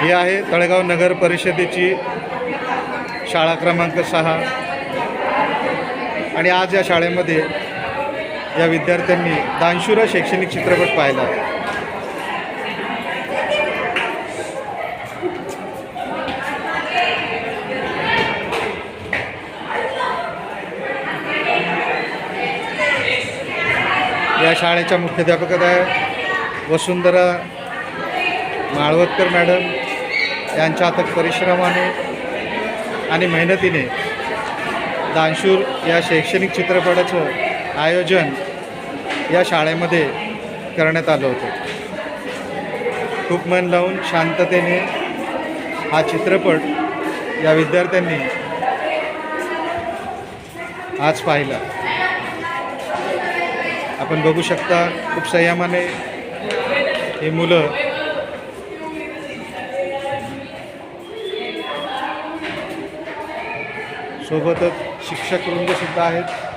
ही आहे तळेगाव नगर परिषदेची शाळा क्रमांक सहा. आणि आज या शाळेमध्ये या विद्यार्थ्यांनी दानशुरा शैक्षणिक चित्रपट पाहिला. या शाळेच्या मुख्याध्यापक आहे वसुंधरा माळवतकर मॅडम त्यांच्या अथक परिश्रमाने आणि मेहनतीने दानशूर या शैक्षणिक चित्रपटाचं आयोजन या शाळेमध्ये करण्यात आलं होतं. खूप मन लावून शांततेने हा चित्रपट या विद्यार्थ्यांनी आज पाहिला. आपण बघू शकता खूप संयमाने ही मुलं सोबतच शिक्षक वृंदसुद्धा आहेत.